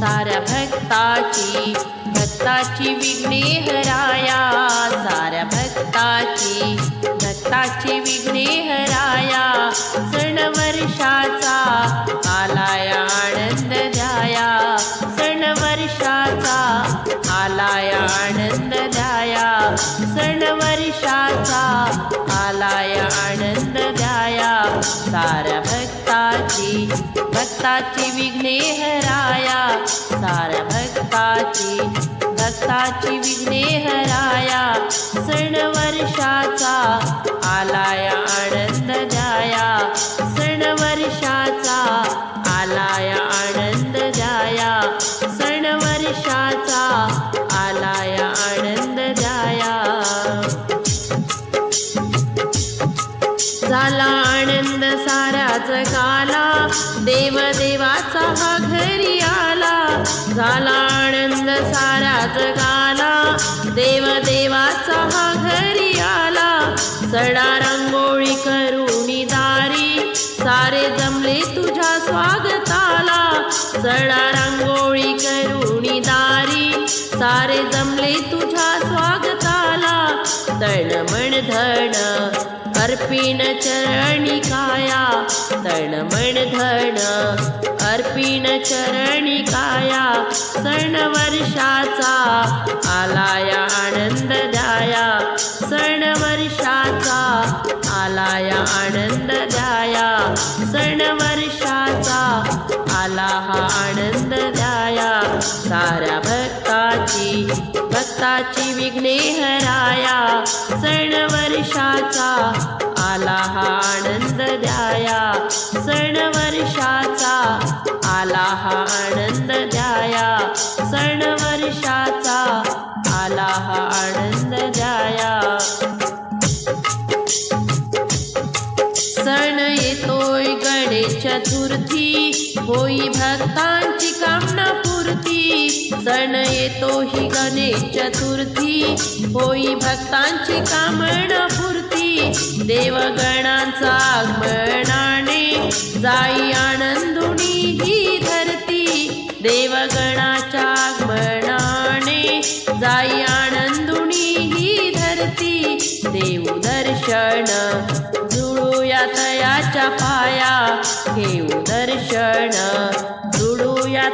साऱ्या भक्ताची भक्ताची विघ्ने हराया साऱ्या भक्ताची भक्ताची विघ्ने हराया सण वर्षाचा आलाया आनंद द्याया सण वर्षाचा आलाया आनंद द्याया सण वर्षाचा आलाया आनंद द्याया साऱ्या भक्ताची विघ्ने हराया. साऱ्या भक्ताची भक्ताची विघ्ने हराया. सण वर्षाचा आलाया आनंद जाया. सण वर्षाचा आलाया आनंद जाया. सण वर्षाचा आलाया आनंद जाया. झाला आनंद साऱ्याच काला. देवदेवाचा हा घरी आला झाला आनंद सारा जगाला देवदेवाचा हा घरी आला सडा रांगोळी करुणी दारी. सारे जमले तुझ्या स्वागताला सडा रांगोळी करुणी दारी. सारे जमले तुझ्या स्वागताला तळमण मन अर्पिण चरणी काया तण मन धन. अर्पिण चरणी काया सण वर्षाचा आलाया आनंद द्याया. सण वर्षाचा आलाया आनंद द्याया. सण वर्षाचा आला हा आनंद कष्टाची विघ्ने हराया सण वर्षाचा आला हा आनंद द्याया. सण वर्षाचा आला हा आनंद द्याया. सण वर्षाचा आला हा आनंद द्याया. सण येतोय गणेश चतुर्थी होई भक्तांची कामना पूर्ती सण येतो ही गणेश चतुर्थी होई भक्तांची कामना पूर्ती देवगणांचा आगमनाने जाई आनंदुनी ही धरती देवगणाच्या आगमनाने जाई आनंदुनी ही धरती देव दर्शन जुळूया तयाच्या पाया घेऊ दर्शन जुळूया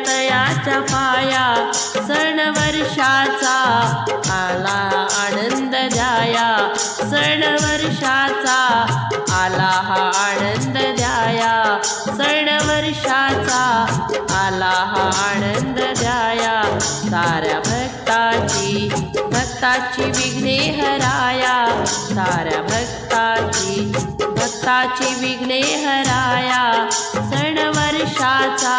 तयाच्या पाया सण वर्षाचा आला आनंद द्याया. सण वर्षाचा आला हा आनंद द्याया. सण वर्षाचा आला हा आनंद द्याया. साऱ्या भक्ताची भक्ताची विघ्ने हराया. साऱ्या भक्ताची भक्ताची विघ्ने हराया. सण वर्षाचा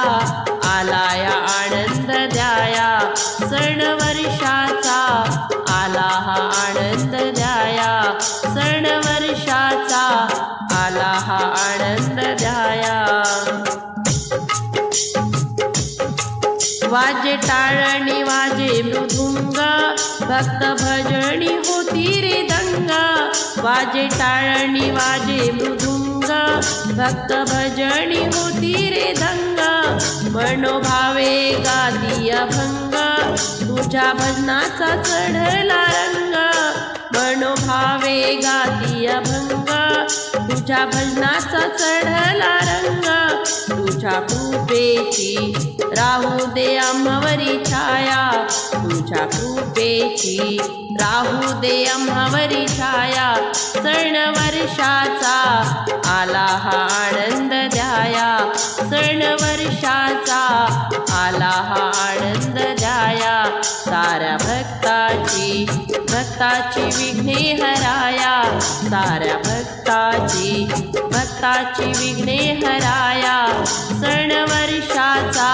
आलाया आनंद द्याया. सण वर्षाचा आला हा आनंद द्याया. सण वर्षाचा आला हा आनंद द्याया. वाजे टाळणी वाजे मृदुंग भक्त भजणी होती रे दंगा. वाजे टाळणी वाजे मृदुंग भक्त भजणी होती रे दंगा. मनोभावे गादी अभंग तुझ्या भजनाचा चढला रंग. मनोभावे गादी अभंग तुझ्या भजनाचा चढला रंग तुझ्या कृपेची राहू दे आम्हावरी छाया. तुझ्या कृपेची राहू दे आम्हावरी छाया. सण वर्षाचा आला हा आनंद द्याया. सण वर्षाचा आला हा आनंद द्याया. साऱ्या भक्ताची भक्ताची विघ्ने हराया. साऱ्या संताची विघ्ने हराया सण वर्षाचा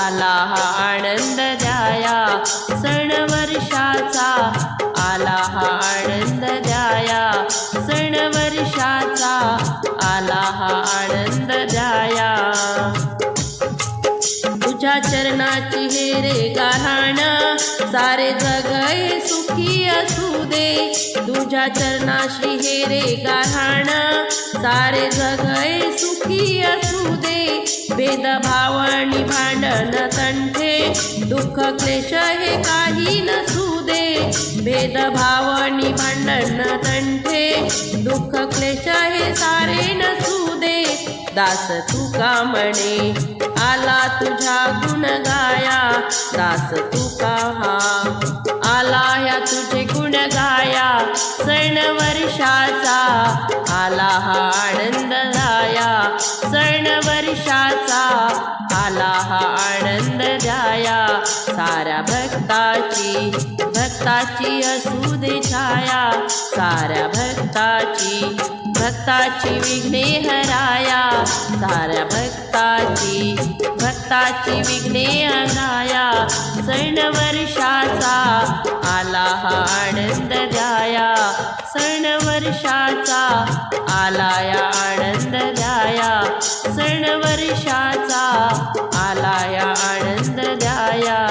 आला हा आनंद द्याया. सण वर्षाचा आला हा आनंद द्याया. सण वर्षाचा आला हा आनंद द्याया. तुझ्या चरणाची हे रे गाहाण सारे जगय सुखी असू दे. तुझ्या चरणाशी हे रे गाहाण सारे जगय सुखी असू दे. भेदभाव आणि भांडण तंठे. दुःख क्लेश हे काही नसू दे. भेदभावणी भांडण तंठे. दुःख क्लेश हे सारे नसू दे दास तुका म्हणे? आला तुझ्या गुण गाया दास तुका हा? आला ह्या तुझे गुण गाया सण वर्षाचा. आला हा आनंद राया सण वर्षाचा. आला हा आनंद द्याया साऱ्या भक्ताची भक्ताची असू दे छाया साऱ्या भक्ताची भक्ताची विघ्ने हराया साऱ्या भक्ताची भक्ताची विघ्ने हराया सण वर्षाचा आला हा आनंद द्याया सण वर्षाचा आला या आनंद द्याया सण वर्षाचा आला या आनंद द्याया.